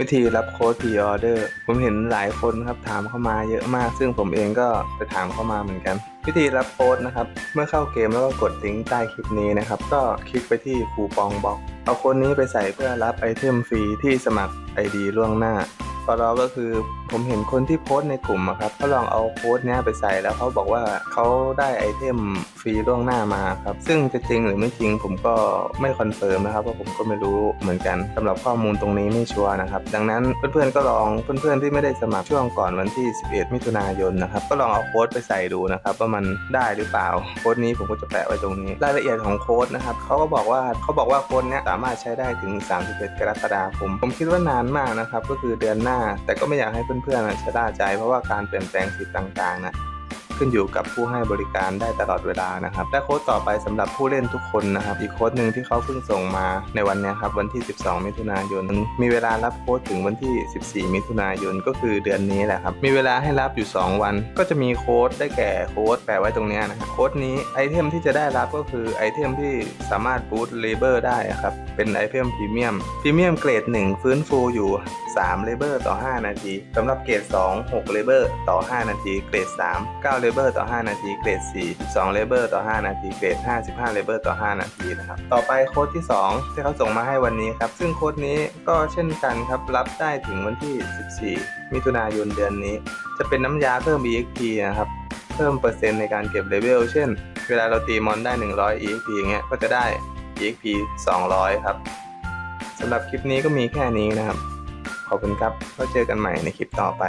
วิธีรับโค้ดผีออเดอร์ผมเห็นหลายคนครับถามเข้ามาเยอะมาก ซึ่งผมเองก็ไปถามเข้ามาเหมือนกัน วิธีรับโค้ดนะครับ เมื่อเข้าเกมแล้วก็กดลิงก์ใต้คลิปนี้นะครับ ก็คลิกไปที่คูปองบ็อกเอาโค้ดนี้ไปใส่เพื่อรับไอเทมฟรีที่สมัคร ID ล่วงหน้า ปลอก็คือ ผมเห็นคนที่โพสต์ในกลุ่มอะครับเขาลองเอาโค้ดเนี้ยไปใส่แล้วเขาบอกว่าเขาได้ไอเทมฟรีล่วงหน้ามาครับ ซึ่งจะจริงหรือไม่จริงผมก็ไม่คอนเฟิร์มนะครับเพราะผมก็ไม่รู้เหมือนกันสำหรับข้อมูลตรงนี้ไม่ชัวร์นะครับ ดังนั้นเพื่อนๆก็ลองเพื่อนๆที่ไม่ได้สมัครช่วงก่อนวันที่ 11 มิถุนายนนะครับก็ลองเอาโค้ดไปใส่ดูนะครับว่ามันได้หรือเปล่าโค้ดนี้ผมก็จะแปะไว้ตรงนี้ รายละเอียดของโค้ดนะครับเขาก็บอกว่าเขาบอกว่าโค้ดเนี้ยสามารถใช้ได้ถึง 31 กรกฎาคมผมคิดว่านานมากนะครับก็คือเดือนหน้าแต่ก็ไม่อยากให้เพื่อนๆชะล่าใจ เพราะว่าการเปลี่ยนแปลงสิทธิ์ต่างๆนะขึ้นอยู่กับผู้ให้บริการได้ตลอดเวลานะครับ และโค้ดต่อไปสำหรับผู้เล่นทุกคนนะครับ อีกโค้ดหนึ่งที่เขาเพิ่งส่งมาในวันนี้ครับวันที่ 12 มิถุนายน มีเวลารับโค้ดถึงวันที่ 14 มิถุนายนก็คือเดือนนี้แหละครับ มีเวลาให้รับอยู่ 2 วัน ก็จะมีโค้ดได้แก่โค้ดแปะไว้ตรงนี้นะครับโค้ดนี้ไอเทมที่จะได้รับก็คือไอเทมที่สามารถบูตเลเบอร์ได้อะครับเป็นไอเทมพรีเมียมพรีเมียมเกรด1ฟื้นฟูอยู่ 3 เลเบอร์ต่อ 5 นาทีสำหรับเกรด 2 6 เลเบอร์ต่อ 5 นาที เกรด 3 9 เลเบอร์ต่อ 5 นาที เกรด4 2เลเบอร์ต่อ 5 นาที เกรด 5 15 เลเบอร์ต่อ 5 นาทีนะครับ ต่อไปโค้ดที่ 2 ที่เขาส่งมาให้วันนี้ครับ ซึ่งโค้ดนี้ก็เช่นกันครับ รับได้ถึงวันที่ 14 มิถุนายนเดือนนี้ จะเป็นน้ำยาเพิ่ม EXP นะครับเพิ่มเปอร์เซ็นต์ในการเก็บเลเวล เช่น เวลาเราตีมอนได้ 100 EXP อย่างเงี้ย ก็จะได้ EXP 200 ครับ สำหรับคลิปนี้ก็มีแค่นี้นะครับ ขอบคุณครับแล้วเจอกันใหม่ในคลิปต่อไป